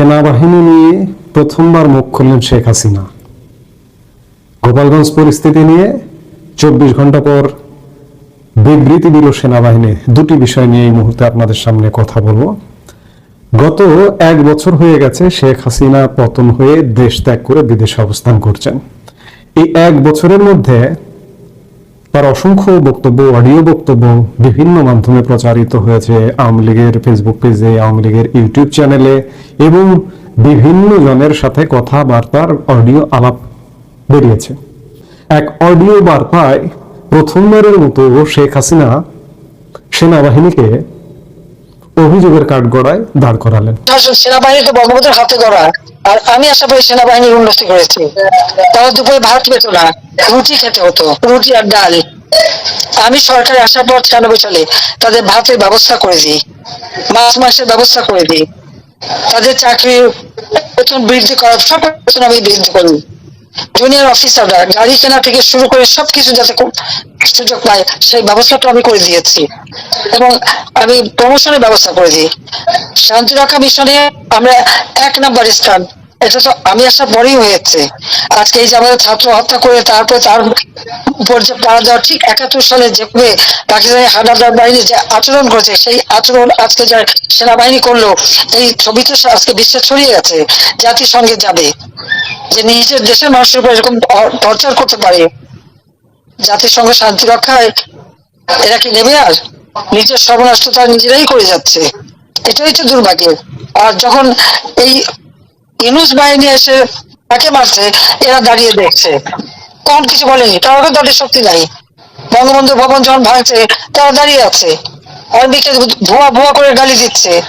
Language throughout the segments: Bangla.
সেনাবাহিনী নিয়ে প্রথমবার মুখ খুললেন শেখ হাসিনা। গোপালগঞ্জ পরিস্থিতি নিয়ে চব্বিশ ঘণ্টা পর বিবৃতি দিল সেনাবাহিনী দুটি বিষয় নিয়ে এই মুহূর্তে আপনাদের সামনে কথা বলব। গত এক বছর হয়ে গেছে শেখ হাসিনা পতন হয়ে দেশ ত্যাগ করে বিদেশে অবস্থান করছেন। এই এক বছরের মধ্যে তার অসংখ্য বক্তব্য, অডিও বক্তব্য বিভিন্ন মাধ্যমে প্রচারিত হয়েছে আওয়ামী লীগের ফেসবুক পেজে আওয়ামী লীগের ইউটিউব চ্যানেলে এবং বিভিন্ন জনের সাথে কথাবার্তার অডিও আলাপ বেরিয়েছে। এক অডিও বার্তায় প্রথমবারের মতো শেখ হাসিনা সেনাবাহিনীকে অভিযোগের কাঠগড়ায় দাঁড় করালেন। সেনাবাহিনী তো বঙ্গবন্ধুর হাতে ধরা, আর আমি আশা করি সেনাবাহিনীর উন্নতি করেছি। তারা দুপুরে ভাত পেত না, রুটি খেতে হতো, রুটি আর ডাল। আমি সরকারে আসার পর ছিয়ানব্বই সালে তাদের ভাতের ব্যবস্থা করে দিই, মাছ মাসের ব্যবস্থা করে দিই। তাদের চাকরির বেতন বৃদ্ধি করার সব বেতন আমি বৃদ্ধি করি। জুনিয়র অফিসাররা, গাড়ি কেনা থেকে শুরু করে সবকিছু যাতে সুযোগ পায়, সেই ব্যবস্থাটা আমি করে দিয়েছি। এবং আমি প্রমোশনের ব্যবস্থা করে দিই। শান্তিরক্ষা মিশনে আমরা এক নাম্বার স্থান। এটা তো আমি আসার পরেই হয়েছে আজকে এই যে আমাদের ছাত্র হত্যা করে তারপর তার উপর যে পাড়া দেওয়া, ঠিক একাত্তর সালে যেভাবে পাকিস্তানি হানাদার বাহিনী যে আচরণ করেছে, সেই আচরণ আজকে যা সেনাবাহিনী করল, এই ছবি তো আজকে বিশ্বে ছড়িয়ে গেছে জাতির সঙ্গে যাবে। যে নিজের দেশের মানুষের উপর এরকম টর্চার করতে পারে জাতির সঙ্গে শান্তি রক্ষায় এরা কি নেবে আর? নিজের সর্বনাশ তারা নিজেরাই করে যাচ্ছে। এটাই তো দুর্ভাগ্য আর যখন এই ইনুস বাহিনী এসে তাকে মারছে, এরা দাঁড়িয়ে দেখছে। তখন কিছু বলেনি, তারা তো দলের শক্তি নাই। বঙ্গবন্ধু ভবন যখন ভাঙছে, তারা দাঁড়িয়ে আছে। আরবিকে ভুয়া ভুয়া করে গালি দিচ্ছে।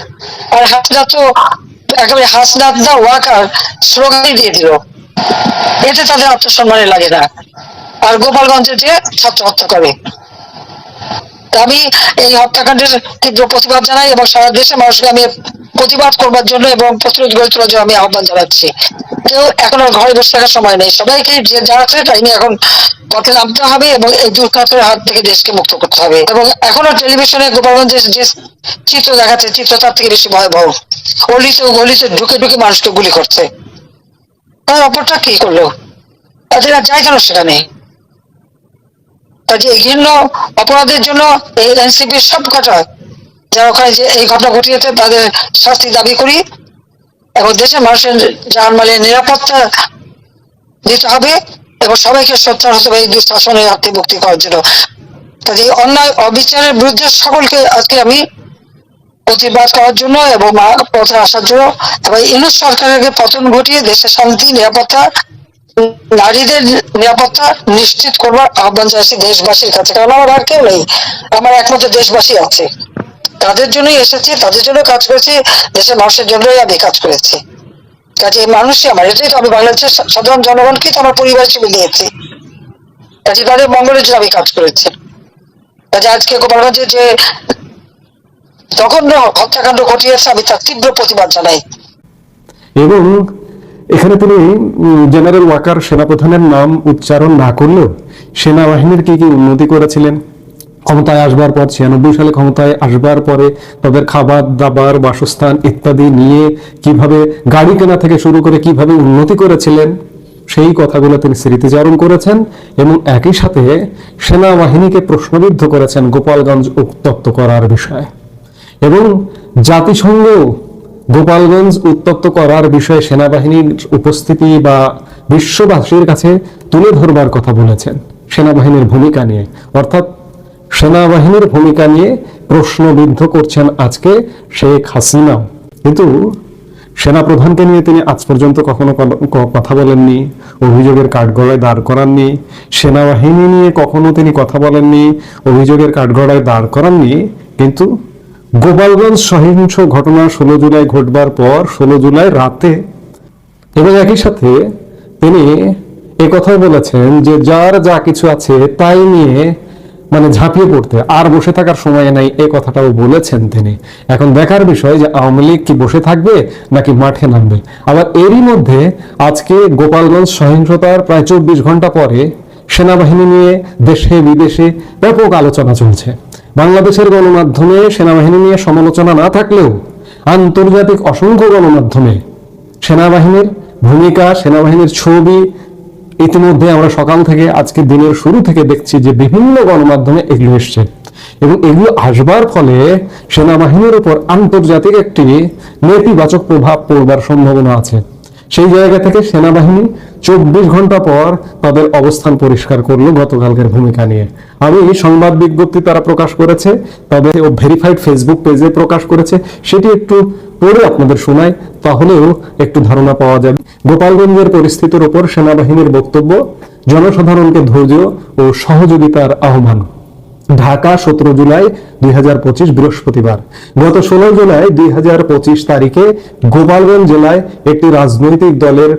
আর হাসনা তো একেবারে হাসনাত দা ওয়াকার স্লোগানই দিয়ে দিল। এতে তাদের আত্মসম্মানে লাগে না। আর গোপালগঞ্জে যে ছাত্র হত্যা করে। আমি এই হত্যাকাণ্ডের তীব্র প্রতিবাদ জানাই এবং সারা দেশের মানুষকে আমি প্রতিবাদ করবার জন্য এবং প্রতিরোধ গড়ে তোলার জন্য আমি আহ্বান জানাচ্ছি। কেউ এখন আর ঘরে বসে থাকার সময় নেই। সবাইকে যে যারা আছে তাই এখন পথে নামতে হবে এবং এই দুর্ঘটনার হাত থেকে দেশকে মুক্ত করতে হবে। এবং এখনও টেলিভিশনে গোপালগঞ্জে যে চিত্র দেখাচ্ছে, চিত্র তার থেকে বেশি ভয়াবহ। অলিতে গলিতে ঢুকে ঢুকে মানুষকে গুলি করছে। তার অপরটা কি করল? তাদের আর যায় কেন সেখানে? কাজে এই জন্য অপরাধের জন্য, এই এনসিপির সব ঘটা যারা ওখানে যে এই ঘটনা ঘটিয়েছে, তাদের শাস্তি দাবি করি। এবং দেশের মানুষের জানমালের নিরাপত্তা দিতে হবে এবং সবাইকে সোচ্চার হতে হবে এই দুঃশাসনের হাত মুক্তি করার জন্য। কাজে অন্যায়, অবিচারের বিরুদ্ধে সকলকে আজকে আমি প্রতিবাদ করার জন্য এবং পথে আসার জন্য এবং ইউনুস সরকারকে পতন ঘটিয়ে দেশের শান্তি, নিরাপত্তা, নারীদের নিরাপত্তা নিশ্চিত করবার আহ্বান জানাচ্ছি দেশবাসীর কাছে। কারণ আমার আর কেউ নেই। আমার একমাত্র দেশবাসী আছে। তাদের জন্যই এসেছি, তাদের জন্য কাজ করেছি, দেশের মানুষের জন্যই আমি কাজ করেছি। কাজে এই মানুষই আমার, এটাই তো আমি বাংলাদেশের সাধারণ জনগণকে তো আমার পরিবার হিসেবে নিয়েছি। কাজে তাদের মঙ্গলের জন্য আমি কাজ করেছি। কাজে আজকে গোপালগঞ্জে যে জঘন্য হত্যাকাণ্ড ঘটিয়েছে, আমি তার তীব্র প্রতিবাদ জানাই। এবং এখানে তিনি জেনারেল ওয়াকার সেনাপ্রধানের নাম উচ্চারণ না করলেও সেনাবাহিনীর কি কি উন্নতি করেছিলেন? ক্ষমতায় আসবার পর, ছিয়ানব্বই সালে ক্ষমতায় আসবার পরে তাদের খাবার, দাবার, বাসস্থান ইত্যাদি নিয়ে কীভাবে গাড়ি কেনা থেকে শুরু করে কীভাবে উন্নতি করেছিলেন, সেই কথাগুলো তিনি স্মৃতিচারণ করেছেন এবং একই সাথে সেনাবাহিনীকে প্রশ্নবিদ্ধ করেছেন গোপালগঞ্জ উত্তপ্ত করার বিষয়ে। এবং জাতিসংঘ গোপালগঞ্জ উত্তপ্ত করার বিষয়ে সেনাবাহিনীর উপস্থিতি বা বিশ্ববাসীর কাছে তুলে ধরবার কথা বলেছেন, সেনাবাহিনীর ভূমিকা নিয়ে। অর্থাৎ সেনাবাহিনীর ভূমিকা নিয়ে প্রশ্নবিদ্ধ করছেন আজকে শেখ হাসিনা। কিন্তু সেনাপ্রধানকে নিয়ে তিনি আজ পর্যন্ত কখনো কথা বলেননি, অভিযোগের কাঠগড়ায় দাঁড় করাননি, সেনাবাহিনী নিয়ে কখনো তিনি কথা বলেননি, অভিযোগের কাঠগড়ায় দাঁড় করাননি, কিন্তু গোপালগঞ্জ সহিংস ঘটনা ষোলো জুলাই ঘটবার পর ষোলো জুলাই রাতে এবং একই সাথে তিনি কথাও বলেছেন যে যার যা কিছু আছে তাই নিয়ে মানে ঝাঁপিয়ে পড়তে, আর বসে থাকার সময় নাই এই কথাটাও বলেছেন তিনি। এখন দেখার বিষয় যে আওয়ামী লীগ কি বসে থাকবে নাকি মাঠে নামবে। আবার এরই মধ্যে আজকে গোপালগঞ্জ সহিংসতার প্রায় চব্বিশ ঘণ্টা পরে সেনাবাহিনী নিয়ে দেশে বিদেশে ব্যাপক আলোচনা চলছে। বাংলাদেশের গণমাধ্যমে সেনাবাহিনী নিয়ে সমালোচনা না থাকলেও আন্তর্জাতিক অসংখ্য গণমাধ্যমে সেনাবাহিনীর ভূমিকা, সেনাবাহিনীর ছবি ইতিমধ্যে আমরা সকাল থেকে আজকে দিনের শুরু থেকে দেখছি যে বিভিন্ন গণমাধ্যমে এগুলো এসছে। এবং এগুলো আসবার ফলে সেনাবাহিনীর উপর আন্তর্জাতিক একটি নেতিবাচক প্রভাব পড়বার সম্ভাবনা আছে। সেই জায়গা থেকে সেনাবাহিনী চব্বিশ ঘণ্টা পর তাদের অবস্থান পরিষ্কার করল গতকালকের ভূমিকা নিয়ে। আমি সংবাদ বিজ্ঞপ্তি তারা প্রকাশ করেছে ও ভেরিফাইড ফেসবুক পেজে প্রকাশ করেছে। সেটি একটু পড়ে আপনাদের শোনাই তাহলেও একটু ধারণা পাওয়া যাবে। গোপালগঞ্জের পরিস্থিতির উপর সেনাবাহিনীর বক্তব্য, জনসাধারণকে ধৈর্য ও সহযোগিতার আহ্বান। ঢাকা, সতেরো জুলাই দুই হাজার পঁচিশ বৃহস্পতিবার। গত ষোলো জুলাই দুই হাজার পঁচিশ তারিখে গোপালগঞ্জ জেলায় একটি রাজনৈতিক দলের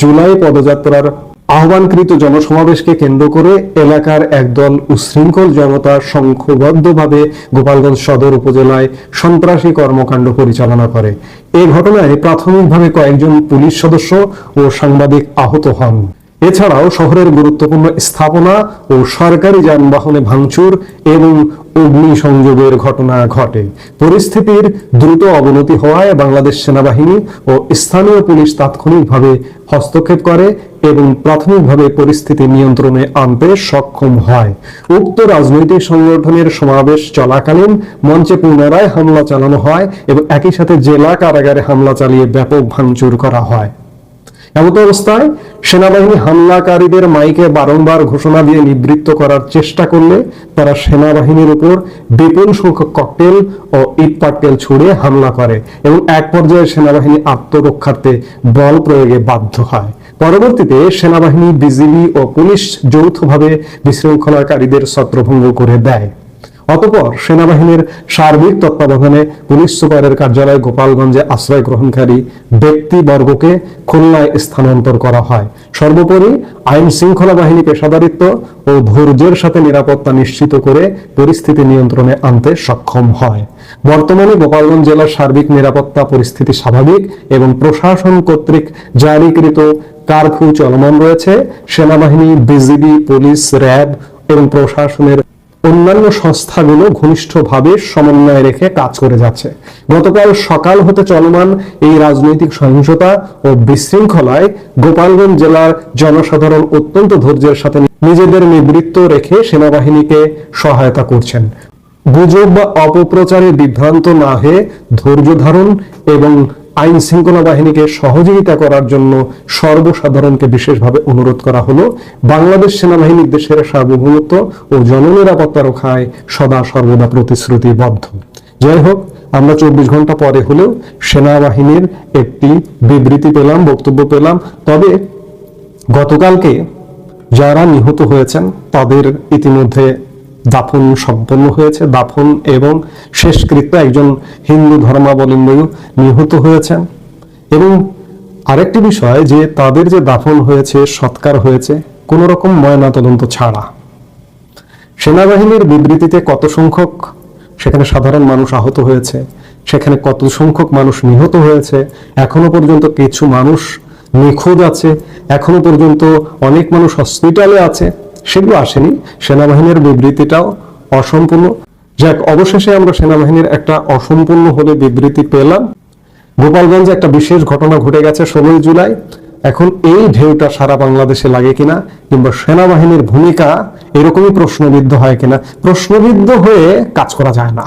জুলাই পদযাত্রার আহ্বানকৃত জনসমাবেশকে কেন্দ্র করে এলাকার একদল উশৃঙ্খল জনতা সংঘবদ্ধভাবে গোপালগঞ্জ সদর উপজেলায় সন্ত্রাসী কর্মকাণ্ড পরিচালনা করে। এই ঘটনায় প্রাথমিকভাবে কয়েকজন পুলিশ সদস্য ও সাংবাদিক আহত হন। এছাড়াও শহরের গুরুত্বপূর্ণ স্থাপনা ও সরকারি যানবাহনে ভাঙচুর এবং অগ্নি সংযোগের ঘটনা ঘটে। পরিস্থিতির দ্রুত অবনতি হওয়ায় বাংলাদেশ সেনাবাহিনী ও স্থানীয় পুলিশ তাৎক্ষণিকভাবে হস্তক্ষেপ করে এবং প্রাথমিকভাবে পরিস্থিতি নিয়ন্ত্রণে আনতে সক্ষম হয়। উক্ত রাজনৈতিক সংগঠনের সমাবেশ চলাকালীন মঞ্চে পুনরায় হামলা চালানো হয় এবং একই সাথে জেলা কারাগারে হামলা চালিয়ে ব্যাপক ভাঙচুর করা হয়। এমত অবস্থায় সেনাবাহিনী হামলাকারীদের মাইকে বারংবার ঘোষণা দিয়ে নিবৃত্ত করার চেষ্টা করলে তারা সেনাবাহিনীর উপর বিপুল সংখ্যক ককটেল ও ইট পাটকেল ছুড়ে হামলা করে এবং এক পর্যায়ে সেনাবাহিনী আত্মরক্ষার্থে বল প্রয়োগে বাধ্য হয়। পরবর্তীতে সেনাবাহিনী বিজিবি ও পুলিশ যৌথভাবে বিশৃঙ্খলাকারীদের ছত্রভঙ্গ করে দেয়। অতপর সেনাবাহিনীর সার্বিক তত্ত্বাবধানে পুলিশ সুপারের কার্যালয় গোপালগঞ্জে আশ্রয় গ্রহণকারী ব্যক্তিবর্গকে খুলনায় স্থানান্তর করা হয়। সর্বোপরি আইন শৃঙ্খলা বাহিনী পেশাদারিত্ব ও ধৈর্যের সাথে নিরাপত্তা নিশ্চিত করে পরিস্থিতি নিয়ন্ত্রণে আনতে সক্ষম হয়। বর্তমানে গোপালগঞ্জ জেলার সার্বিক নিরাপত্তা পরিস্থিতি স্বাভাবিক এবং প্রশাসন কর্তৃক জারিকৃত কারফিউ চলমান রয়েছে। সেনাবাহিনী, বিজিবি, পুলিশ, র্যাব এবং প্রশাসনের অন্যান্য সংস্থাগুলো ঘনিষ্ঠভাবে সমন্বয় রেখে কাজ করে যাচ্ছে। গতকাল সকাল হতে চলমান এই রাজনৈতিক সহিংসতা ও বিশৃঙ্খলায় গোপালগঞ্জ জেলার জনসাধারণ অত্যন্ত ধৈর্যের সাথে নিজেদের নিবৃত্ত রেখে সেনাবাহিনীকে সহায়তা করছেন। গুজব বা অপপ্রচারে বিভ্রান্ত না হয়ে ধৈর্য ধারণ এবং আইন শৃঙ্খলা বাহিনীকে সহযোগিতা করার জন্য সর্বসাধারণকে বিশেষভাবে অনুরোধ করা হলো। বাংলাদেশ সেনাবাহিনী দেশের সার্বভৌমত্ব ও জননিরাপত্তা রক্ষায় সদা সর্বদা প্রতিশ্রুতিবদ্ধ। যাই হোক, আমরা চব্বিশ ঘণ্টা পরে হলেও সেনাবাহিনীর একটি বিবৃতি পেলাম, বক্তব্য পেলাম। তবে গতকালকে যারা নিহত হয়েছেন, তাদের ইতিমধ্যে দাফন সম্পন্ন হয়েছে। দাফন এবং শেষকৃত্য একজন হিন্দু ধর্মাবলম্বী নিহত হয়েছেন। এবং আরেকটি বিষয় যে তাদের যে দাফন হয়েছে, সৎকার হয়েছে, কোন রকম ময়নাতদন্ত ছাড়া। সেনাবাহিনীর বিবৃতিতে কত সংখ্যক, সেখানে সাধারণ মানুষ আহত হয়েছে, সেখানে কত সংখ্যক মানুষ নিহত হয়েছে, এখনও পর্যন্ত কিছু মানুষ নিখোঁজ আছে, এখনও পর্যন্ত অনেক মানুষ হসপিটালে আছে। সেগুলো আসেনি। সেনাবাহিনীর বিবৃতিটাও অসম্পূর্ণ। যাক, অবশেষে আমরা সেনাবাহিনীর একটা অসম্পূর্ণ হলে বিবৃতি পেলাম। গোপালগঞ্জে একটা বিশেষ ঘটনা ঘটে গেছে ষোলোই জুলাই। এখন এই ঢেউটা সারা বাংলাদেশে লাগে কিনা কিংবা সেনাবাহিনীর ভূমিকা এরকমই প্রশ্নবিদ্ধ হয় কিনা? প্রশ্নবিদ্ধ হয়ে কাজ করা যায় না।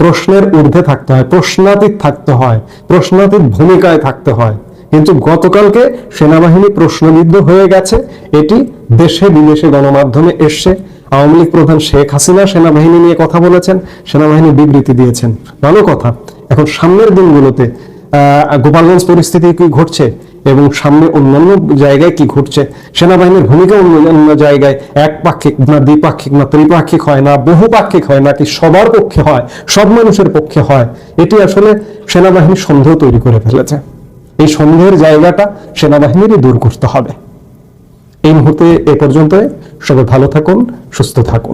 প্রশ্নের ঊর্ধ্বে থাকতে হয়, প্রশ্নাতীত থাকতে হয়, প্রশ্নাতীত ভূমিকায় থাকতে হয়। কিন্তু গতকালকে সেনাবাহিনী প্রশ্নবিদ্ধ হয়ে গেছে, এটি দেশে বিদেশে গণমাধ্যমে এসছে। আওয়ামী লীগ প্রধান শেখ হাসিনা সেনাবাহিনী নিয়ে কথা বলেছেন, সেনাবাহিনী বিবৃতি দিয়েছেন। ভালো কথা, এখন সামনের দিনগুলোতে গোপালগঞ্জ পরিস্থিতি কি ঘটছে এবং সামনে অন্যান্য জায়গায় কি ঘটছে? সেনাবাহিনীর ভূমিকা অন্যান্য জায়গায় একপাক্ষিক না দ্বিপাক্ষিক না ত্রিপাক্ষিক হয় না, বহুপাক্ষিক হয় নাকি সবার পক্ষে হয়, সব মানুষের পক্ষে হয়? এটি আসলে সেনাবাহিনী সন্দেহ তৈরি করে ফেলেছে। এই সন্দেহের জায়গাটা সেনাবাহিনীরই দূর করতে হবে। এই মুহূর্তে এ পর্যন্ত সবাই ভালো থাকুন, সুস্থ থাকুন।